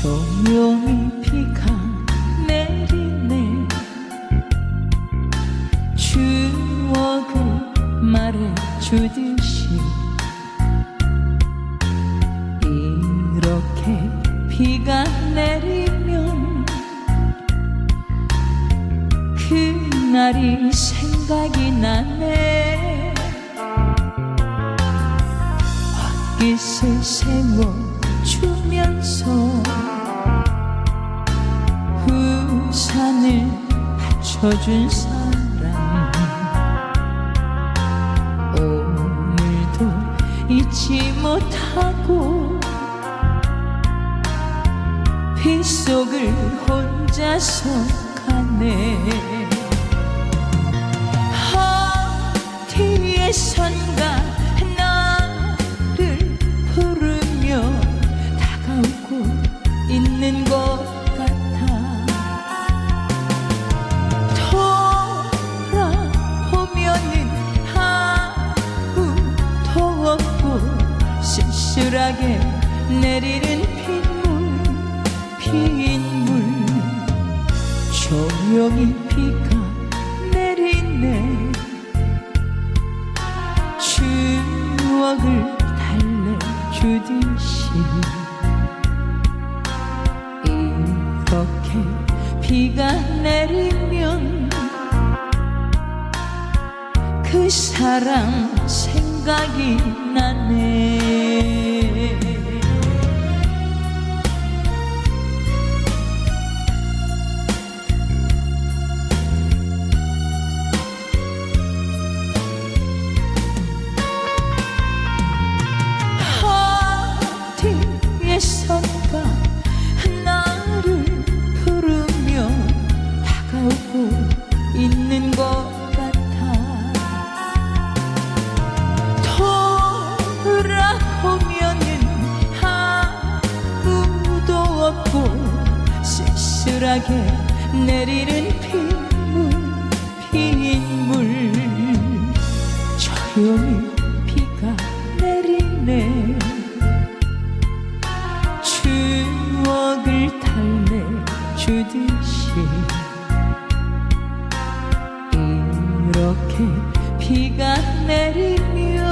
조용 비가 내리네. 추억을 말해주듯이 이렇게 비가 내리면 그날이 생각이 나네. 세월 주면서 우산을 받쳐준 사람 오늘도 잊지 못하고 빗속을 혼자서 가네 쓸쓸하게 내리는 빗물 빗물. 조용히 비가 내리네. 추억을 달래주듯이 이렇게 비가 내리면 그 사람 생각이 나네 가늘하게 내리는 빗물 빗물. 조용히 비가 내리네. 추억을 달래주듯이 이렇게 비가 내리면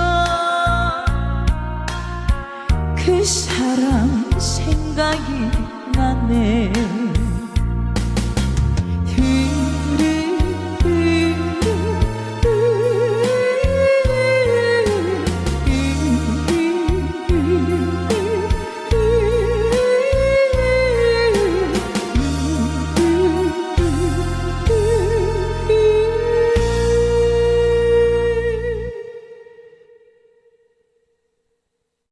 그 사람 생각이 나네.